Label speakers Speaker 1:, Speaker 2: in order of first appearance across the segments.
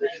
Speaker 1: এই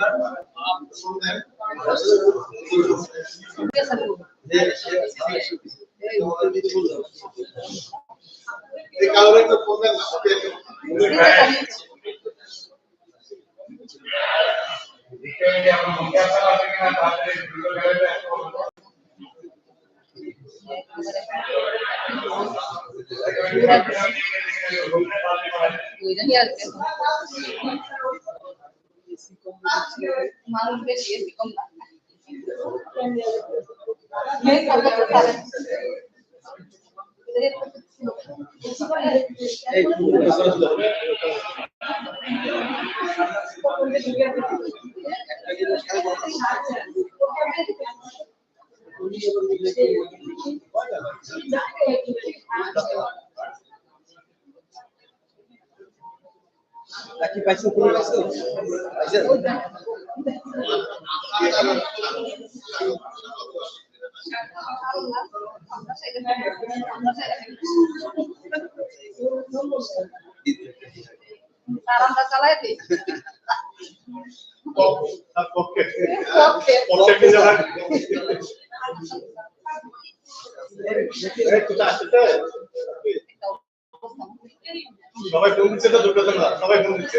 Speaker 1: কারণে তো বললেন না
Speaker 2: মানুষ বেশি এসি কম না
Speaker 3: নাকি পাইছো কোনো পাইছো পাইছো
Speaker 2: আরামটা চালাই দিই
Speaker 1: পক্ষে
Speaker 2: পক্ষে।
Speaker 1: পক্ষে কি জানা এই তুই আসতে সবাই ফোন দিচ্ছে তো দুটো সবাই ফোন দিচ্ছে।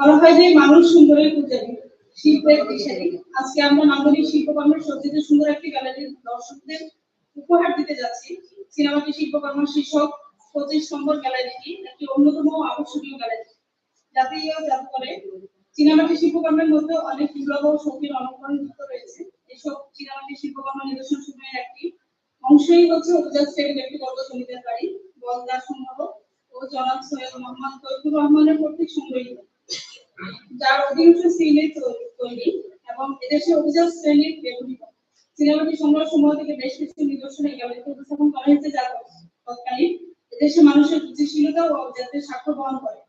Speaker 4: বলা হয় যে মানুষ সুন্দরের পূজারী, শিল্পের দিশারি। আজকে আমরা নান্দনিক শিল্পকর্মের সজ্জিত সুন্দর একটি গ্যালারি দর্শকদের উপহার দিতে যাচ্ছি। সিনেমাটি শিল্পকর্ম শীর্ষক পঁচিশ নম্বর গ্যালারিটি, একটি অন্যতম আকর্ষণীয় গ্যালারি। জাতীয় জাদুঘরে চীনামাটি শিল্পকর্মের মধ্যে অনেক দুর্লভ ও শৌখিন অলঙ্করণ যুক্ত রয়েছে। এসব চীনামাটি শিল্পকর্ম নিদর্শন সমূহের একটি অংশই হচ্ছে অভিজাত শ্রেণির ব্যক্তিবর্গ জমিদার বাড়ি, বলদা সংগ্রহ ও জনাব সৈয়দ মোহাম্মদ তৈবুর রহমানের কর্তৃক সংগৃহীত যার অধিকাংশ সিনে তৈরি এবং এদেশে অভিজাত শ্রেণির ব্যবহৃত সিনেমাটি সংগ্রহ সমূহ থেকে বেশ কিছু নিদর্শন উপস্থাপন করা হয়েছে যা তৎকালীন এদেশে মানুষের রুচিশীলতা ও অবজাতের সাক্ষ্য বহন করে।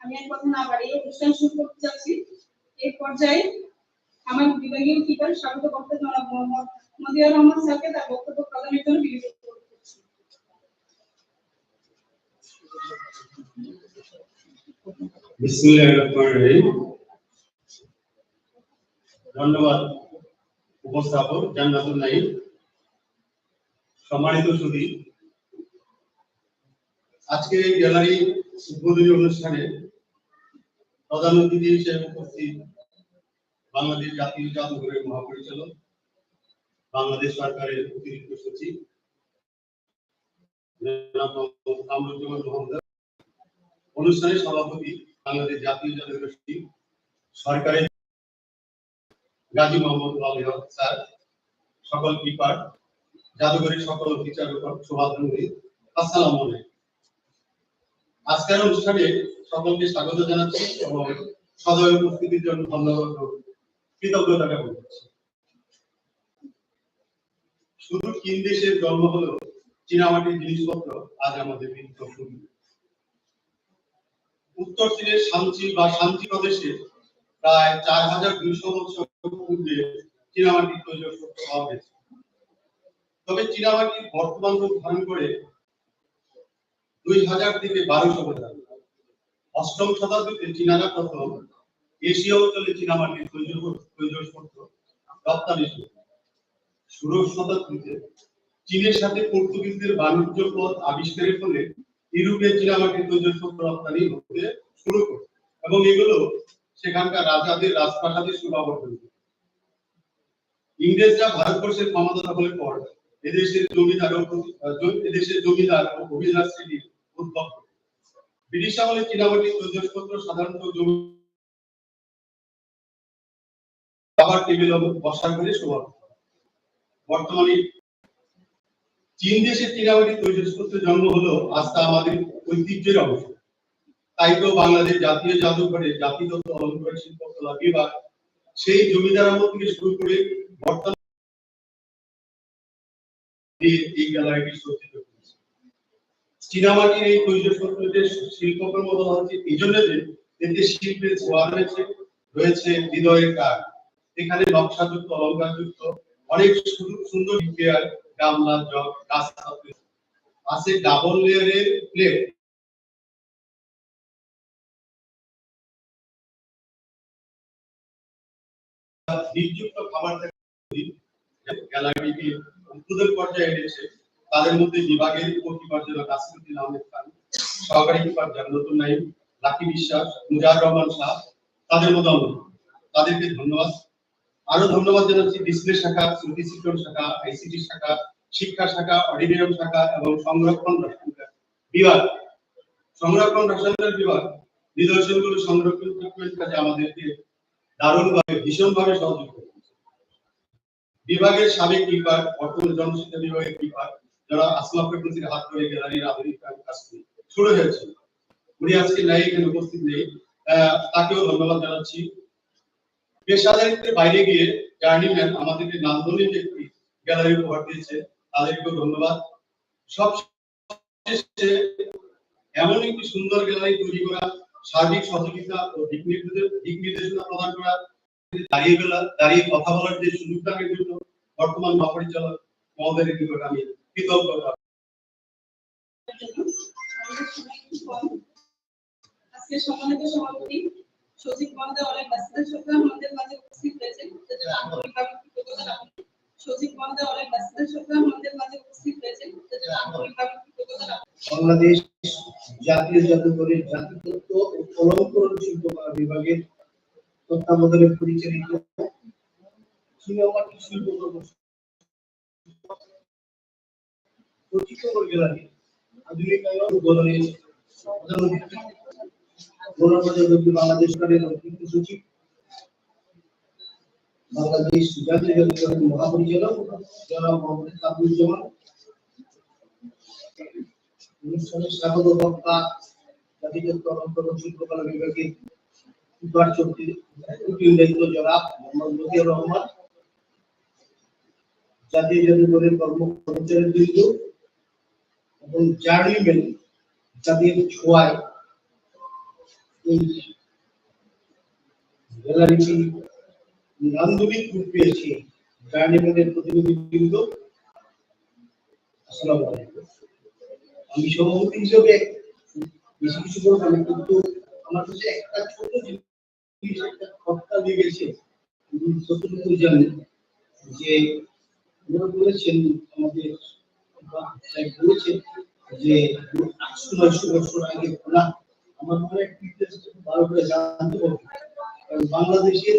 Speaker 4: আমি আর কথা না বাড়িয়ে অনুষ্ঠান শুরু করতে যাচ্ছি। এই পর্যায়ে আমার বিভাগীয় কিপার স্বাগত করতে জনাব মোহাম্মদ মদিয়ার রহমান স্যারকে তার বক্তব্য প্রদানের জন্য বিবেচিত করছি
Speaker 5: বিসমিল্লাহির রহমানির রহিম ধন্যবাদ, উপস্থাপক জান্নাতুল নাইম সম্মানিত সুদী আজকে এই গ্যালারি উদ্বোধনী অনুষ্ঠানে প্রধান অতিথি হিসেবে উপস্থিত বাংলাদেশ জাতীয় জাদুঘরের মহাপরিচালক, বাংলাদেশ সরকারের অতিরিক্ত সচিব অনুষ্ঠানের সভাপতি বাংলাদেশ জাতীয় সচিব সরকারের গাজী মোহাম্মদ স্যার, সকল কিপার জাদুঘরের সকল বিচারক শোভাধনী আসসালামু আজকের অনুষ্ঠানে সকলকে স্বাগত জানাচ্ছি এবং সদয় উপস্থিতির জন্য ধন্যবাদ কৃতজ্ঞতা জ্ঞাপন করছি। শুধু তিন দেশের জন্ম হলো, চীনামাটির জিনিসপত্র আজ আমাদের শুরু উত্তর চীনের শান্তি বা শান্তি প্রদেশে প্রায় চার হাজার দুইশো বছর পূর্বে চীনামাটির তৈরি পাওয়া গেছে তবে চীনামাটি বর্তমান রূপ ধারণ করে দুই হাজার থেকে বারোশো বছর অষ্টম শতাব্দীতে চীনারা প্রথম এশিয়া অঞ্চলে চীনামাটির তৈরি সত্য রপ্তানি শুরু। ষোড়শ শতাব্দীতে চীনের সাথে পর্তুগিজদের বাণিজ্য পথ আবিষ্কারের ফলে ইউরোপে চীনামাটির তৈরি সত্য রপ্তানি হতে শুরু করে এবং এগুলো সেখানকার রাজাদের, রাজপ্রাসাদের করে। ইংরেজরা ভারতবর্ষের ক্ষমতা দখলের পর এদেশের জমিদার এদেশের জমিদার ও অভিজাত শ্রেণির উদ্ভব। ব্রিটিশ আমলে চীনামাটির তৈজসপত্র সাধারণত জমি খাবার টেবিল বসার ঘরে শোভা। বর্তমানে চীন দেশের চীনামাটির তৈজসপত্রের জন্ম হলো তা আমাদের ঐতিহ্যের অংশ। তাই তো বাংলাদেশ জাতীয় জাদুঘরে জাতিগত অলঙ্কার শিল্পকলা বিভাগ সেই জমিদার আমল থেকে শুরু করে বর্তমান এই হচ্ছে, এই জন্য যে রয়েছে রয়েছে হৃদয়ের এখানে নকশাযুক্ত, অলঙ্কারযুক্ত, অনেক সুন্দর গামলা, জগ, গাছ আছে ডাবল লেয়ারের প্লেট বিযুক্ত খাবার গ্যালারিটি উদ্বোধন পর্যায়ে এনেছে তাদের মধ্যে বিভাগের উপকিপার জন্য কাসিমুদ্দিন আহমেদ খান, সহকারী কিপার জান্নাতুল নাইম, লাকি বিশ্বাস, মুজার রহমান শাহ, তাদের মধ্যে তাদেরকে ধন্যবাদ। আরও ধন্যবাদ জানাচ্ছি ডিসপ্লে শাখা স্মৃতি চিত্রণ শাখা, আইসিটি শাখা শিক্ষা শাখা, অডিটোরিয়াম শাখা এবং সংরক্ষণ রসায়ন বিভাগ। সংরক্ষণ রসায়ন বিভাগ। নিদর্শনগুলো সংরক্ষণ কাজে আমাদেরকে দারুণভাবে, ভীষণভাবে সহযোগিতা করেছে। বিভাগের সাবেক কিপার, বর্তমান জনশিক্ষা বিভাগের কিপার, যারা আসমা ফ্রিকুয়েন্সির হাত ধরে গ্যালারির আধুনিক কাজ শুরু হয়েছে উনি আজকে নাই এখানে উপস্থিত নেই। তাকেও ধন্যবাদ জানাচ্ছি। পেশাদারিত্বের বাইরে গিয়ে জার্নিম্যান আমাদেরকে নান্দনিক একটি গ্যালারি উপহার দিয়েছে। তাদেরকেও ধন্যবাদ। সব এমন একটি সুন্দর গ্যালারি তৈরি করা সার্বিক সহযোগিতা ও দিক দিক নির্দেশনা প্রদান করা দাঁড়িয়ে বেলা দাঁড়িয়ে কথা বলার যে সুযোগটা এর জন্য বর্তমান মহাপরিচালক মহোদয়ের নিকট আমি কৃতজ্ঞতা
Speaker 4: আজকে সম্মানিত সভাপতি সচিব মহোদয় অনেক ব্যস্ততার সত্ত্বেও আমাদের মাঝে উপস্থিত হয়েছে আন্তরিকভাবে কৃতজ্ঞতা
Speaker 6: বাংলাদেশ জাতীয় জাদুঘরের জাতিতত্ত্ব ও অলঙ্করণ শিল্পকলা বিভাগের তত্ত্বাবধানে পরিচালিত গ্যালারি আধুনিকায়ন উদ্বোধনের প্রধান অতিথি। গণপ্রজাতন্ত্রী বাংলাদেশ সরকারের অতিরিক্ত সচিব বাংলাদেশ জাতীয় জাদুঘরের মহাপরিচালক জনাব মোহাম্মদ কাবুজ্জামান অনুষ্ঠানে স্বাগত বক্তা, জাতিগত অলঙ্করণ শিল্পকলা বিভাগের উপার দায়িত্ব জনাব মোহাম্মদ মতিউর রহমান। জাতীয় জাদুঘরের কর্ম কর্মচারী বৃন্দ এবং জার্নিম্যান ছোঁয়ায় নান্দনিক রূপ পেয়েছে আমি সভাপতি হিসেবে বেশি কিছু না, কিন্তু আমার কাছে একটা ছোট জিনিস, একটা দিয়ে গেছে। যতটুকু যে ওনারা বলেছেন, আমাদের যে আটশো, নয়শো বছর আগে খোলা আমার মনে হয় জানতে কারণ বাংলাদেশের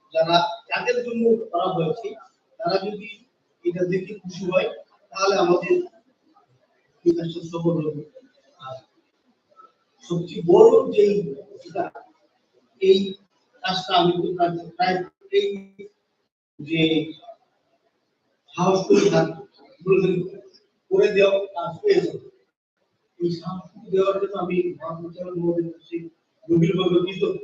Speaker 6: যারা যাদের জন্য করা হয়েছে, তারা যদি এটা দেখে খুশি হয়, তাহলে আমাদের সফল হবে। সবচেয়ে বড় এই কাজটা আমি যে সাহস করে করে দেওয়া কাজ এই সাহস দেওয়ার জন্য আমি গভীরভাবে কৃতজ্ঞ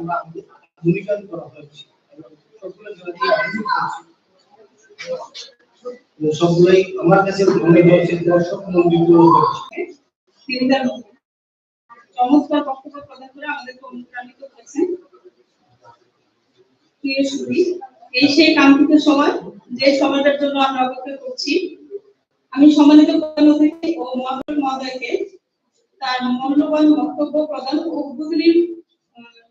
Speaker 6: আমরা করা হয়েছে। সবগুলোই আমার কাছে মনে হয়েছে দর্শক মন্দির
Speaker 4: চমৎকার বক্তব্য প্রদান করে আমাদেরকে অনুপ্রাণিত করেছেন। প্রিয় সুধী, এই সেই কাঙ্ক্ষিত সময়, যে সময়টার জন্য আমরা অপেক্ষা করছি। আমি সম্মানিত প্রধান ও মহাপুর মহোদয়কে তার মূল্যবান বক্তব্য প্রদান ও উদ্বোধনী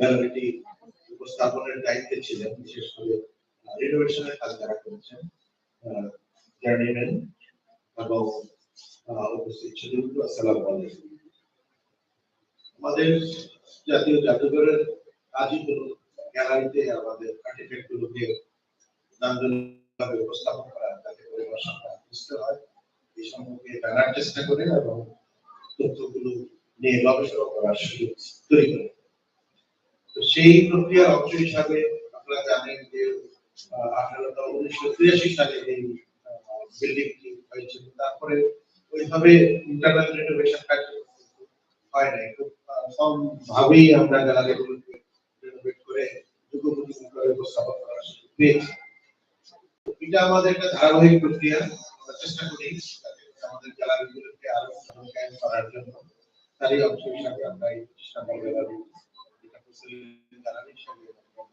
Speaker 1: গ্যালারিটি উপস্থাপনের দায়িত্বে ছিলেন, বিশেষ করে রিনোভেশনের কাজ যারা করেছেন জার্নিম্যান এবং উপস্থিত ছিলেন। আসসালামু আমাদের জাতীয় জাদুঘরের কাজই হলো গ্যালারিতে আমাদের আর্টিফ্যাক্ট গুলোকে নান্দনিকভাবে উপস্থাপন করা যাতে পরিবার সামনে বুঝতে হয় এই সম্পর্কে জানার চেষ্টা করে এবং তথ্যগুলো নিয়ে গবেষণা করার সুযোগ তৈরি করে। সেই প্রক্রিয়ার অংশ হিসাবে আপনারা জানেন যে উনিশশো তিরাশি সালে এই বিল্ডিংটি হয়েছিল তারপরে ওইভাবে ইন্টারনাল কাজ হয় নাই। ভাবেই আমরা গ্যালারিগুলোকে করে করে উপস্থাপন করার সুযোগ পেয়েছি। এটা আমাদের একটা ধারাবাহিক প্রক্রিয়া। আমরা চেষ্টা করি আমাদের গ্যালারিগুলোকে আরও করার জন্য। তারই অংশ হিসাবে আমরা এই প্রতিষ্ঠানের Galerie verlieren.